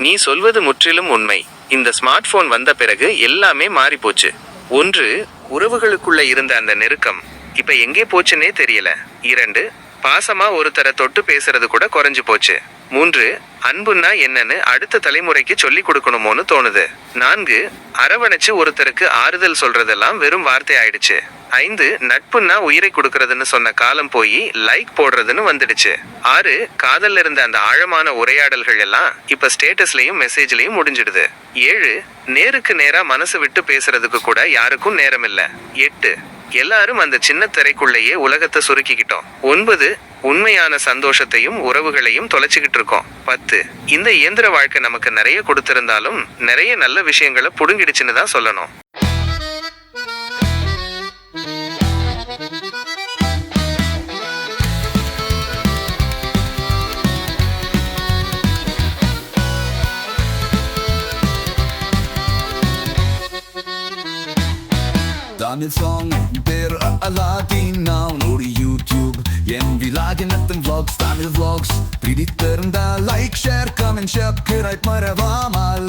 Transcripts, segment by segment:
நீ சொல்வது முற்றிலும் உண்மை. இந்த ஸ்மார்ட் போன் வந்த பிறகு எல்லாமே மாறிப்போச்சு. ஒன்று உறவுகளுக்குள்ள இருந்த அந்த நெருக்கம். இப்ப எங்கே போச்சுன்னே தெரியல. இரண்டு பாசமா ஒருத்தரை தொட்டு பேசுறது கூட குறைஞ்சு போச்சு. மூன்று அன்புன்னா என்னன்னு அடுத்த தலைமுறைக்கு சொல்லி கொடுக்கணுமோன்னு தோணுது. நான்கு அரவணைச்சு ஒருத்தருக்கு ஆறுதல் சொல்றதெல்லாம் வெறும் வார்த்தை ஆயிடுச்சு. ஐந்து நட்புன்னா உயிரை கொடுக்கறதுன்னு சொன்ன காலம் போய் லைக் போடுறதுன்னு வந்துடுச்சு. ஆறு காதல்ல இருந்த அந்த ஆழமான உரையாடல்கள் எல்லாம் இப்ப ஸ்டேட்டஸ்லயும் மெசேஜ்லயும் முடிஞ்சிடுது. ஏழு நேருக்கு நேரா மனசு விட்டு பேசுறதுக்கு கூட யாருக்கும் நேரம் இல்லை எட்டு எல்லாரும் அந்த சின்ன திரைக்குள்ளேயே உலகத்தை சுருக்கிக்கிட்டோம். ஒன்பது உண்மையான சந்தோஷத்தையும் உறவுகளையும் தொலைச்சிக்கிட்டு இருக்கோம். பத்து இந்த இயந்திர வாழ்க்கை நமக்கு நிறைய கொடுத்திருந்தாலும் நிறைய நல்ல விஷயங்களை புடுங்கிடுச்சுன்னு தான் சொல்லணும். Daniel Song bir Aladdin now ஒரு யூடியூப் என் விலாகினத்தின் vlogs Daniel vlogs. பிடித்திருந்தா லைக் ஷேர் கமெண்ட் சப்ஸ்கிரைப் மறவாமல்.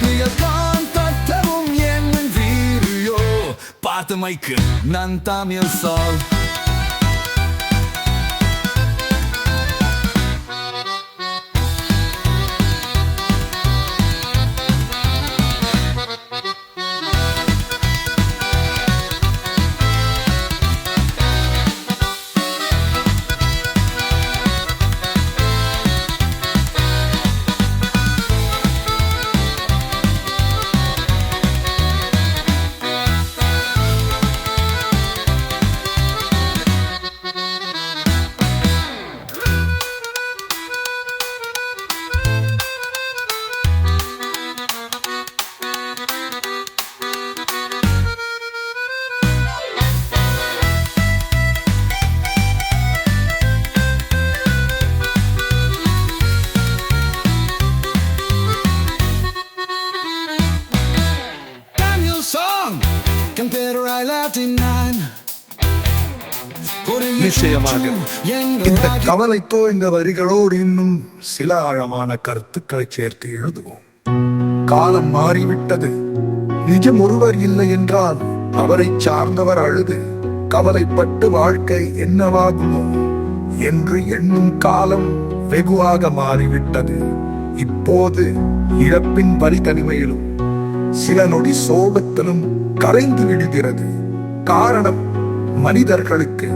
பிரியதான் தட்டவும் என் வீடியோ. பார்த்தமைக்கு நான் தமிழ் சால் Daniel நிச்சயமாக. இந்த கவலைக்கோ இந்த கவலை வரிகளோடு இன்னும் சில ஆழமான கருத்துக்களை சேர்த்து எழுதுவோம். காலம் மாறிவிட்டது. நிஜம் ஒருவர் இல்லை என்றால் அவரை சார்ந்தவர் அழுது கவலைப்பட்டு வாழ்க்கை என்னவாகுமோ என்று எண்ணும் காலம் வெகுவாக மாறிவிட்டது. இப்போது இழப்பின் பரிதனிமையிலும் சில நொடி சோகத்திலும் கரைந்து விடுகிறது காரணம் மனிதர்களுக்கு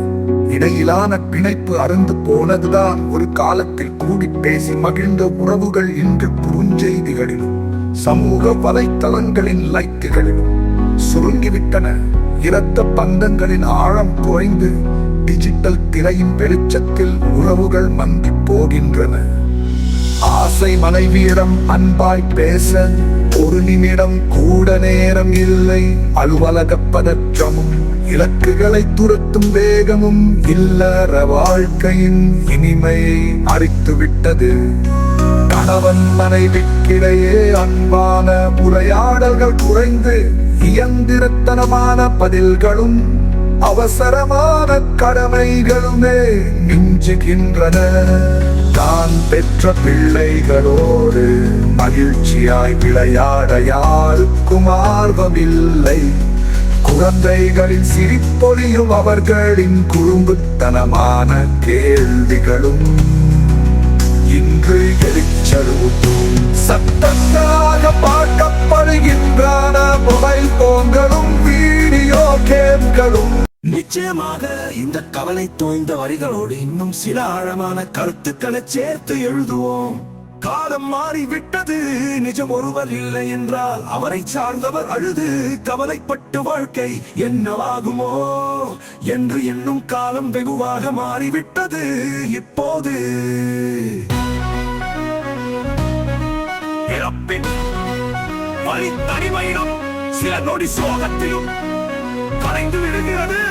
இடையிலான பிணைப்பு அறந்து போனதுதான் ஒரு காலத்தில் கூடி பேசி மகிழ்ந்த உறவுகள் இன்று குறுஞ்செய்திகளிலும் சமூக வலைத்தளங்களின் லைக்குகளிலும் சுருங்கிவிட்டன. இரத்த பந்தங்களின் ஆழம் குறைந்து டிஜிட்டல் திரையின் வெளிச்சத்தில் உறவுகள் மங்கி போகின்றன. ஆசை மனைவியிடம் அன்பாய் பேச ஒரு நிமிடம் கூட நேரம் இல்லை. அலுவலக பதற்றமும் இலக்குகளை துரத்தும் வேகமும் இல்லற வாழ்க்கையின் இனிமையை அரித்துவிட்டது. கணவன் மனைவிக்கிடையே அன்பான உரையாடல்கள் குறைந்து இயந்திரத்தனமான பதில்களும் அவசரமான கடமைகளுமே மிஞ்சுகின்றன. தான் பெற்ற பிள்ளைகளோடு மகிழ்ச்சியாய் விளையாட யாருக்கும் ஆர்வமில்லை. குழந்தைகளின் சிரிப்பொலியும் அவர்களின் குறும்புத்தனமான கேள்விகளும். இன்று எரிச்சலூட்டும் சத்தங்களாக பார்க்கப்படுகின்றன மொபைல் போன்களும் வீடியோ கேம்களும். நிச்சயமாக இந்த கவலை தோய்ந்த வரிகளோடு இன்னும் சில ஆழமான கருத்துக்களை சேர்த்து எழுதுவோம். காலம் மாறிவிட்டது. நிஜம் ஒருவர் இல்லை என்றால் அவரை சார்ந்தவர் அழுது கவலைப்பட்டு வாழ்க்கை என்னவாகுமோ என்று எண்ணும் காலம் வெகுவாக மாறிவிட்டது. இப்போது இறப்பின் வழி தனிமையிலும் சில நொடி சோகத்திலும் கலைந்து விடுகிறது.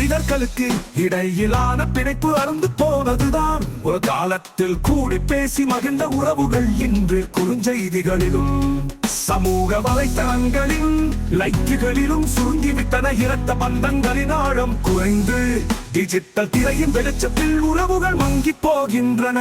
மனிதர்களுக்கு இடையிலான பிணைப்பு அறந்து போனதுதான். ஒரு காலத்தில் கூடி பேசி மகிழ்ந்த உறவுகள் இன்று குறுஞ்செய்திகளிலும் சமூக வலைத்தளங்களின் லைக்குகளிலும் சுருங்கிவிட்டன. இரத்த பந்தங்களின் ஆழம் குறைந்து டிஜிட்டல் திரையின் வெளிச்சத்தில் உறவுகள் மங்கி போகின்றன.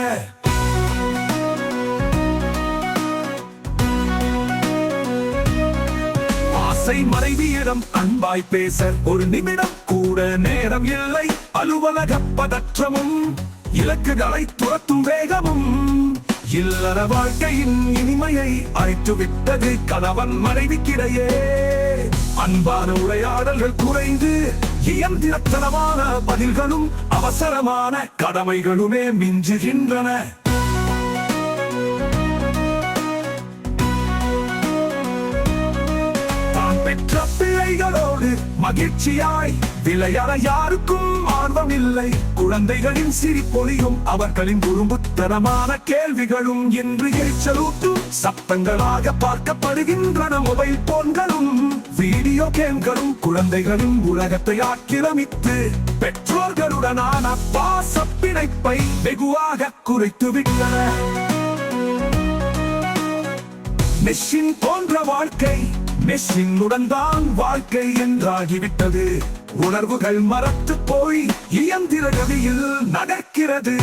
ஆசை மறைவியிடம் அன்பாய் பேச ஒரு நிமிடம் கூட நேரம் இல்லை. அலுவலக பதற்றமும் இலக்குகளை துரத்தும் வேகமும். இல்லற வாழ்க்கையின் இனிமையை அழைத்து விட்டது கணவன் மனைவிக்கிடையே. அன்பான உரையாடல்கள் குறைந்து இயந்திரத்தனமான பதில்களும் அவசரமான கடமைகளுமே மிஞ்சுகின்றன. மகிழ்ச்சியாய். விளையாட யாருக்கும் ஆர்வம் இல்லை. குழந்தைகளின் சிரிப்பொழியும் அவர்களின் குறும்புத்தனமான கேள்விகளும் என்று எரிச்சலூட்டும். சத்தங்களாக பார்க்கப்படுகின்றன மொபைல் போன்களும் வீடியோ கேம்களும் குழந்தைகளின் உலகத்தை ஆக்கிரமித்து. பெற்றோர்களுடனான பாச பிணைப்பை வெகுவாக குறைத்து விட்டன மெஷின் போன்ற வாழ்க்கை மெஷினுடன் தான் வாழ்க்கை என்றாகிவிட்டது. உணர்வுகள் மறத்து போய் இயந்திர கதியில் நடக்கிறது.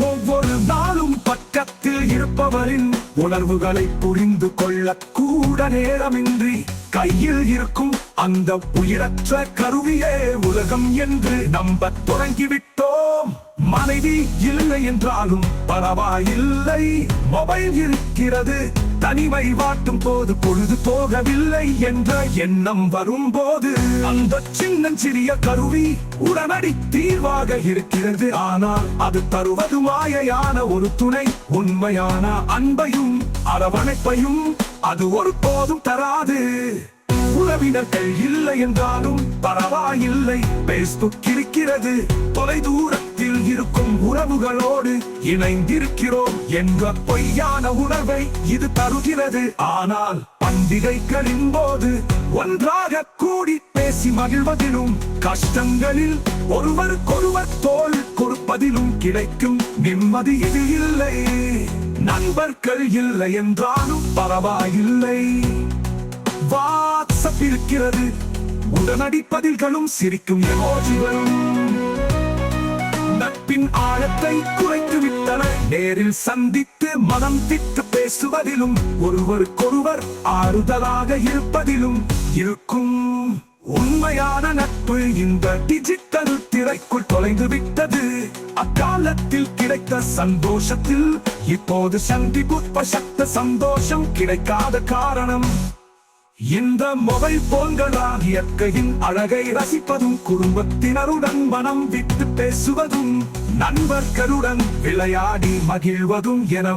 ஒவ்வொரு நாளும் பக்கத்தில் இருப்பவரின் உணர்வுகளை புரிந்து கொள்ள கூட நேரமின்றி கையில் இருக்கும் அந்த உயிரற்ற கருவியே உலகம் என்று நம்ப தொடங்கிவிட்டோம். மனைவி இல்லை என்றாலும் பரவாயில்லை. மொபைல் இருக்கிறது தனிமை வாட்டும் போது பொழுது போகவில்லை என்ற எண்ணம் வரும்போது அந்த சின்னஞ்சிறிய கருவி உடனடி தீர்வாக இருக்கிறது. ஆனால் அது தருவது மாயையான ஒரு துணை உண்மையான அன்பையும் அரவணைப்பையும் அது ஒருபோதும் தராது. உறவினர்கள் இல்லை என்றாலும் பரவாயில்லை. பேஸ்புக் இருக்கிறது தொலை தூரத்தில் இருக்கும் உறவுகளோடு இணைந்திருக்கிறோம் என்ற பொய்யான உணர்வை இது தருகிறது. ஆனால் பண்டிகைகளின் போது ஒன்றாக கூடி பேசி மகிழ்வதிலும் கஷ்டங்களில் ஒருவருக்கொருவர் தோல் கொடுப்பதிலும் கிடைக்கும் நிம்மதி இது இல்லை. நண்பர்கள் இல்லை என்றாலும் பரவாயில்லை. வாட்ஸ்அப் இருக்கிறது. உடனடி பதில்களும் சிரிக்கும் எமோஜிகளும் நட்பின் ஆழத்தை குறைத்து விட்டன. நேரில் சந்தித்து மனம் திட்டு பேசுவதிலும் ஒருவருக்கொருவர் ஆறுதலாக இருப்பதிலும் இருக்கும். உண்மையான நட்பு இந்த டிஜிட்டல் திரைக்குள் தொலைந்து விட்டது அக்காலத்தில் கிடைத்த சந்தோஷத்தில் இப்போது சந்திப்பு சக்த சந்தோஷம் கிடைக்காத காரணம். இந்த மொபைல் போன்களால் இயற்கையின் அழகை ரசிப்பதும் குடும்பத்தினருடன் மனம் விட்டு பேசுவதும் நண்பர்களுடன் விளையாடி மகிழ்வதும் என